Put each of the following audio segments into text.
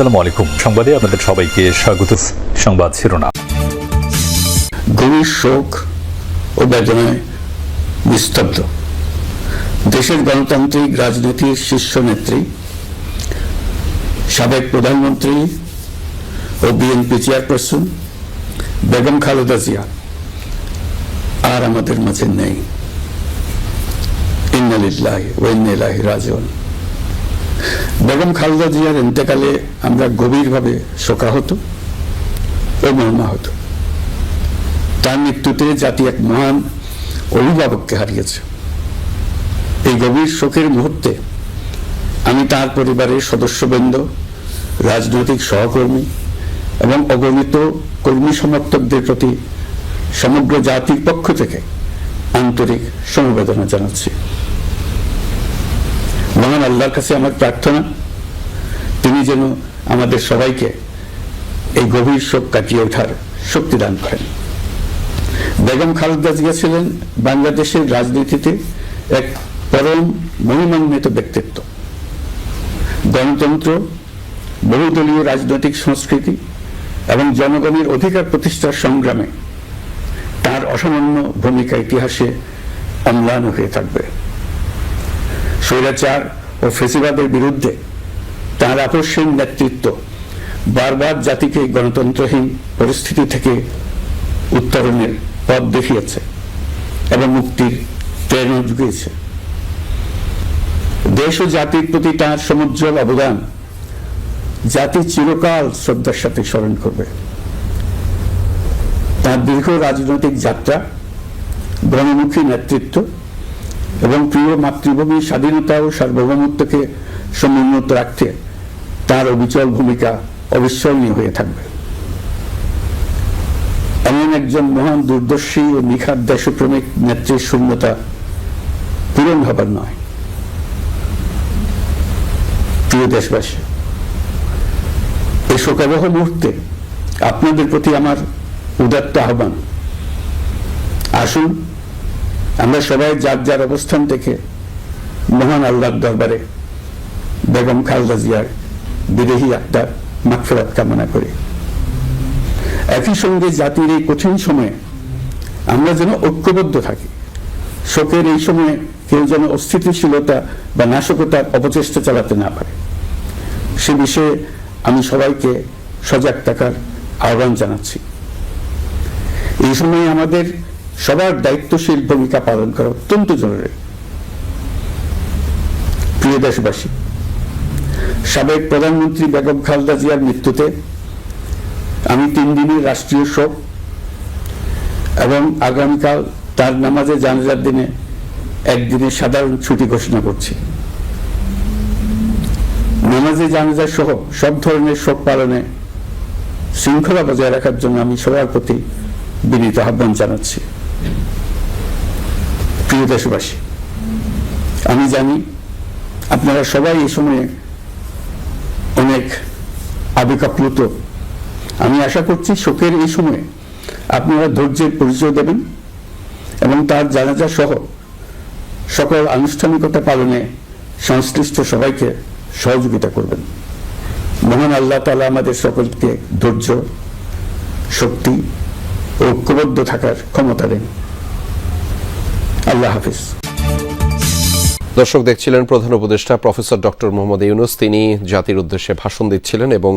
আসসালামু আলাইকুম। সংবাদে আপনাদের সবাইকে স্বাগত। সংবাদ শিরোনাম। গভীর শোক ও বেদনায় নিস্তব্ধ। দেশের গণতান্ত্রিক রাজনীতির শীর্ষ নেত্রী, সাবেক প্রধানমন্ত্রী ও বিএনপি চেয়ারপারসন বেগম খালেদা জিয়া আর আমাদের মাঝে নেই। ইন্নালিল্লাহি ও ইন্নাইলাহি রাজিউন। বেগম খালেদা জিয়ার ইন্তেকালে আমরা গভীরভাবে শোকাহত ও মর্মাহত তার মৃত্যুতে জাতি এক মহান অভিভাবককে হারিয়েছে। এই গভীর শোকের মুহূর্তে আমি তার পরিবারের সদস্যবৃন্দ, রাজনৈতিক সহকর্মী এবং অগণিত কর্মী সমর্থকদের প্রতি সমগ্র জাতির পক্ষ থেকে আন্তরিক সমবেদনা জানাচ্ছি। মহান আল্লাহর কাছে আমার প্রার্থনা, তিনি যেন আমাদের সবাইকে এই গভীর শোক কাটিয়ে ওঠার শক্তি দান করেন। বেগম খালেদা জিয়া ছিলেন বাংলাদেশের রাজনীতিতে এক পরম মহিমান্বিত ব্যক্তিত্ব। গণতন্ত্র, বহুদলীয় রাজনৈতিক সংস্কৃতি এবং জনগণের অধিকার প্রতিষ্ঠার সংগ্রামে তার অসামান্য ভূমিকা ইতিহাসে অম্লান হয়ে থাকবে। স্বৈরাচার ও ফেসিবাদের বিরুদ্ধে তার আকর্ষণ নেতৃত্ব বারবার জাতিকে গণতন্ত্রহীন পরিস্থিতি থেকে উত্তরণের পথ দেখিয়েছে এবং মুক্তির প্রেরণা জুগিয়েছে। দেশ ও জাতির প্রতি তাঁর সমুজ্জ্বল অবদান জাতি চিরকাল শ্রদ্ধার সাথে স্মরণ করবে। তার দীর্ঘ রাজনৈতিক যাত্রা, গণমুখী নেতৃত্ব এবং প্রিয় মাতৃভূমির স্বাধীনতা ও সার্বভৌমত্বকে সমুন্নত রাখতে তার অবিচল ভূমিকা অবিস্মরণীয় হয়ে থাকবে। এমন একজন মহান দূরদর্শী ও নিখাত দেশপ্রেমিক নেত্রীর শূন্যতা পূরণ হবার নয়। প্রিয় দেশবাসী, এ শোকাবহ মুহূর্তে আপনাদের প্রতি আমার উদাত্ত আহ্বান। আসুন আমরা সবাই যার যার অবস্থান থেকে মহান আল্লাহর দরবারে বেগম খালেদা জিয়ার বিদেহী আত্মার মাগফিরাত কামনা করি। একই সঙ্গে জাতির এই কঠিন সময়ে আমরা যেন ঐক্যবদ্ধ থাকি। শোকের এই সময়ে কেউ যেন অস্থিতিশীলতা বা নাশকতার অপচেষ্টা চালাতে না পারে। সে বিষয়ে আমি সবাইকে সজাগ থাকার আহ্বান জানাচ্ছি। এই সময়ে আমাদের সবার দায়িত্বশীল ভূমিকা পালন করা অত্যন্ত জরুরি। প্রিয় দেশবাসী, সাবেক প্রধানমন্ত্রী বেগম খালেদা জিয়ার মৃত্যুতে আমি তিন দিনের রাষ্ট্রীয় শোক এবং আগামীকাল তার নামাজে জানাজার দিনে একদিনের সাধারণ ছুটি ঘোষণা করছি। নামাজে জানাজা সহ সব ধরনের শোক পালনে শৃঙ্খলা বজায় রাখার জন্য আমি সবার প্রতি বিনীত আহ্বান জানাচ্ছি। প্রিয় দেশবাসী, আমি জানি আপনারা সবাই এই সময়ে অনেক আবেগাপ্লুত। আমি আশা করছি শোকের এই সময়ে আপনারা ধৈর্যের পরিচয় দেবেন এবং তার জানাজা সহ সকল আনুষ্ঠানিকতা পালনে সংশ্লিষ্ট সবাইকে সহযোগিতা করবেন। মহান আল্লাহ তালা আমাদের সকলকে ধৈর্য, শক্তি ঐক্যবদ্ধ থাকার ক্ষমতা দেন। আল্লাহ হাফিজ। দর্শক দেখছিলেন প্রধান উপদেষ্টা প্রফেসর ডক্টর মোহাম্মদ ইউনুস। তিনি জাতির উদ্দেশ্যে ভাষণ দিচ্ছিলেন এবং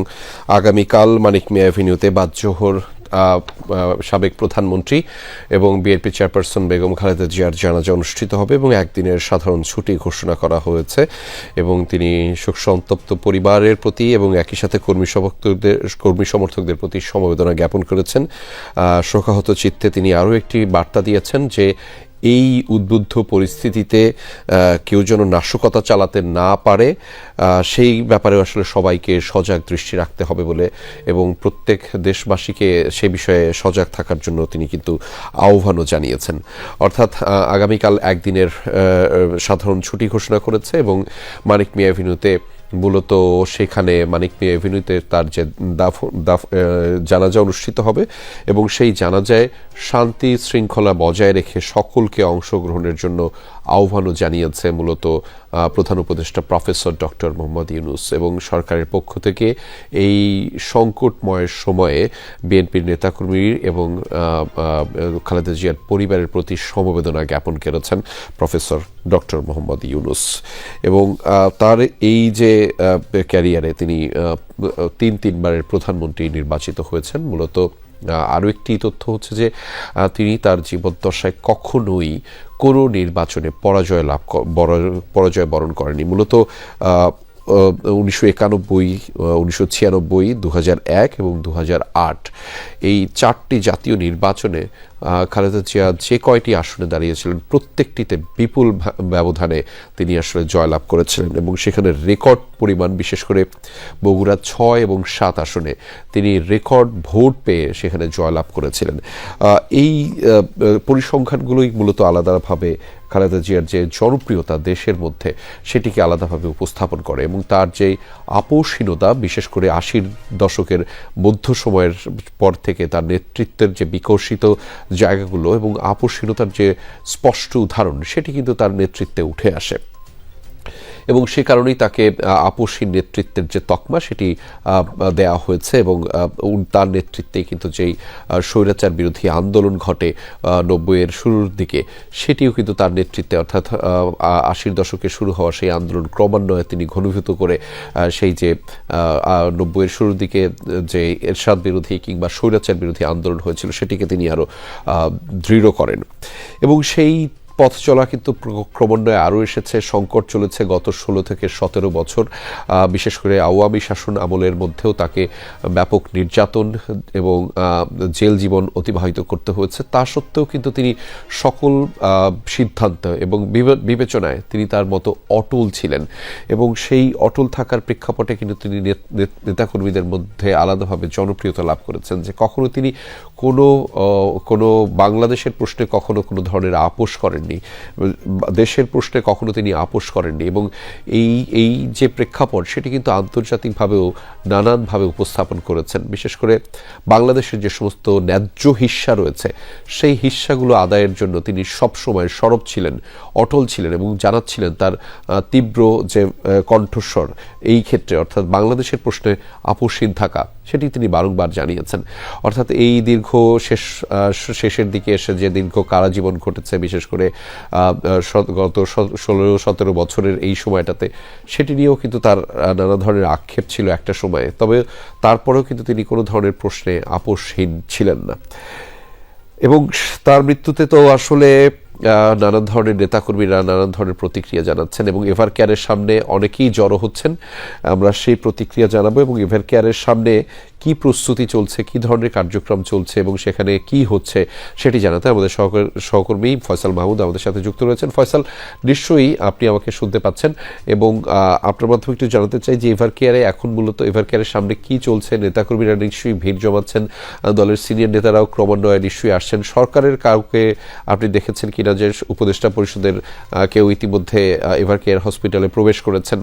আগামীকাল মানিক মিয়া অ্যাভিনিউতে বাদজোহর সাবেক প্রধানমন্ত্রী এবং বিএনপি চেয়ারপারসন বেগম খালেদা জিয়ার জানাজা অনুষ্ঠিত হবে এবং একদিনের সাধারণ ছুটি ঘোষণা করা হয়েছে এবং তিনি শোক সন্তপ্ত পরিবারের প্রতি এবং একই সাথে কর্মী সমর্থকদের কর্মী সমর্থকদের প্রতি সমবেদনা জ্ঞাপন করেছেন। শোকাহত চিত্তে তিনি আরও একটি বার্তা দিয়েছেন যে এই উদ্বুদ্ধ পরিস্থিতিতে কেউ যেন নাশকতা চালাতে না পারে সেই ব্যাপারে আসলে সবাইকে সজাগ দৃষ্টি রাখতে হবে বলে এবং প্রত্যেক দেশবাসীকে সে বিষয়ে সজাগ থাকার জন্য তিনি কিন্তু আহ্বানও জানিয়েছেন। অর্থাৎ আগামীকাল একদিনের সাধারণ ছুটি ঘোষণা করেছে এবং মানিক মিয়া মূলত সেখানে মানিক মিয়া এভিনিউতে তার যে দাফ দাফ জানাজা অনুষ্ঠিত হবে এবং সেই জানাজায় শান্তি শৃঙ্খলা বজায় রেখে সকলকে অংশগ্রহণের জন্য আহ্বানও জানিয়েছে মূলত প্রধান উপদেষ্টা প্রফেসর ডক্টর মোহাম্মদ ইউনুস এবং সরকারের পক্ষ থেকে এই সংকটময় সময়ে বিএনপির নেতাকর্মী এবং খালেদা জিয়ার পরিবারের প্রতি সমবেদনা জ্ঞাপন করেছেন প্রফেসর ডক্টর মোহাম্মদ ইউনুস। এবং তার এই যে ক্যারিয়ারে তিনি তিন তিনবারের প্রধানমন্ত্রী নির্বাচিত হয়েছেন, মূলত আরও একটি তথ্য হচ্ছে যে তিনি তার জীবদ্দশায় কখনোই কোনো নির্বাচনে পরাজয় লাভ পরাজয় বরণ করেনি। মূলত উনিশশো একানব্বই উনিশশো ছিয়ানব্বই দু এক এবং দু আট এই চারটি জাতীয় নির্বাচনে খালেদা জিয়া যে কয়টি আসনে দাঁড়িয়েছিলেন, প্রত্যেকটিতে বিপুল ব্যবধানে তিনি আসলে জয়লাভ করেছিলেন এবং সেখানে রেকর্ড পরিমাণ, বিশেষ করে বগুড়া ছয় এবং সাত আসনে তিনি রেকর্ড ভোট পেয়ে সেখানে জয়লাভ করেছিলেন। এই পরিসংখ্যানগুলোই মূলত আলাদাভাবে খালেদা জিয়ার যে জনপ্রিয়তা দেশের মধ্যে, সেটিকে আলাদাভাবে উপস্থাপন করে এবং তার যে আপোষহীনতা, বিশেষ করে আশির দশকের মধ্য সময়ের পর থেকে তার নেতৃত্বের যে বিকশিত জায়গাগুলো এবং আপোষহীনতার যে স্পষ্ট উদাহরণ সেটি কিন্তু তার নেতৃত্বে উঠে আসে। এবং সে কারণেই তাকে আপসী নেতৃত্বের যে তকমা সেটি দেয়া হয়েছে এবং তার নেতৃত্বে কিন্তু যেই স্বৈরাচার বিরোধী আন্দোলন ঘটে নব্বইয়ের শুরুর দিকে, সেটিও কিন্তু তার নেতৃত্বে অর্থাৎ আশির দশকে শুরু হওয়া সেই আন্দোলন ক্রমান্বয়ে তিনি ঘনীভূত করে সেই যে নব্বইয়ের শুরুর দিকে, যে এরশাদ বিরোধী কিংবা স্বৈরাচার বিরোধী আন্দোলন হয়েছিল সেটিকে তিনি আরও দৃঢ় করেন। এবং সেই পথ চলা কিন্তু ক্রমান্বয়ে আরও এসেছে, সংকট চলেছে গত ষোলো থেকে সতেরো বছর। বিশেষ করে আওয়ামী শাসন আমলের মধ্যেও তাকে ব্যাপক নির্যাতন এবং জেল জীবন অতিবাহিত করতে হয়েছে। তা সত্ত্বেও কিন্তু তিনি সকল সিদ্ধান্ত এবং বিবেচনায় তিনি তার মতো অটল ছিলেন এবং সেই অটল থাকার প্রেক্ষাপটে কিন্তু তিনি নেত- নেত- নেতাকর্মীদের মধ্যে আলাদাভাবে জনপ্রিয়তা লাভ করেছেন যে কখনো তিনি কোনো কোনো বাংলাদেশের প্রশ্নে কখনো কোনো ধরনের আপোষ করেননি, দেশের প্রশ্নে কখনো তিনি আপোষ করেননি এবং এই এই যে প্রেক্ষাপট সেটি কিন্তু আন্তর্জাতিকভাবেও নানানভাবে উপস্থাপন করেছেন। বিশেষ করে বাংলাদেশের যে সমস্ত ন্যায্য হিস্সা রয়েছে, সেই হিস্সাগুলো আদায়ের জন্য তিনি সবসময় সরব ছিলেন, অটল ছিলেন এবং জানাচ্ছিলেন তার তীব্র যে কণ্ঠস্বর। এই ক্ষেত্রে অর্থাৎ বাংলাদেশের প্রশ্নে আপোষহীন থাকা সেটি তিনি বারংবার জানিয়েছেন। অর্থাৎ এই দীর্ঘ শেষ শেষের দিকে এসে যে দীর্ঘ কারাজীবন ঘটেছে, বিশেষ করে গত ষোলো, সতেরো বছরের এই সময়টাতে, সেটি নিয়েও কিন্তু তার নানা ধরনের আক্ষেপ ছিল একটা সময়ে। তবে তারপরেও কিন্তু তিনি কোনো ধরনের প্রশ্নে আপোষহীন ছিলেন না। এবং তার মৃত্যুতে তো আসলে নানান ধরনের নেতাকর্মীরা নানান ধরনের প্রতিক্রিয়া জানাচ্ছেন এবং এভার কেয়ারের সামনে অনেকেই জড়ো হচ্ছেন। আমরা সেই প্রতিক্রিয়া জানাব এবং এভার কেয়ারের সামনে কি প্রস্তুতি চলছে, কি ধরনের কার্যক্রম চলছে এবং সেখানে কি হচ্ছে সেটি জানাতে আমাদের সহকর- সহকর্মী ফয়সাল মাহমুদ আমাদের সাথে যুক্ত রয়েছেন। ফয়সাল, নিশ্চয়ই আপনি আমাকে শুনতে পাচ্ছেন এবং আপনার মাধ্যমে একটু জানাতে চাই যে এভার কেয়ারে এখন মূলত এভার কেয়ারের সামনে কি চলছে, নেতাকর্মীরা নিশ্চয়ই ভিড় জমাচ্ছেন দলের সিনিয়র নেতারাও ক্রমান্বয়ে নিশ্চয়ই আসছেন। সরকারের কাউকে আপনি দেখেছেন কিনা যে উপদেষ্টা পরিষদের কেউ ইতিমধ্যে এভার কেয়ার হসপিটালে প্রবেশ করেছেন।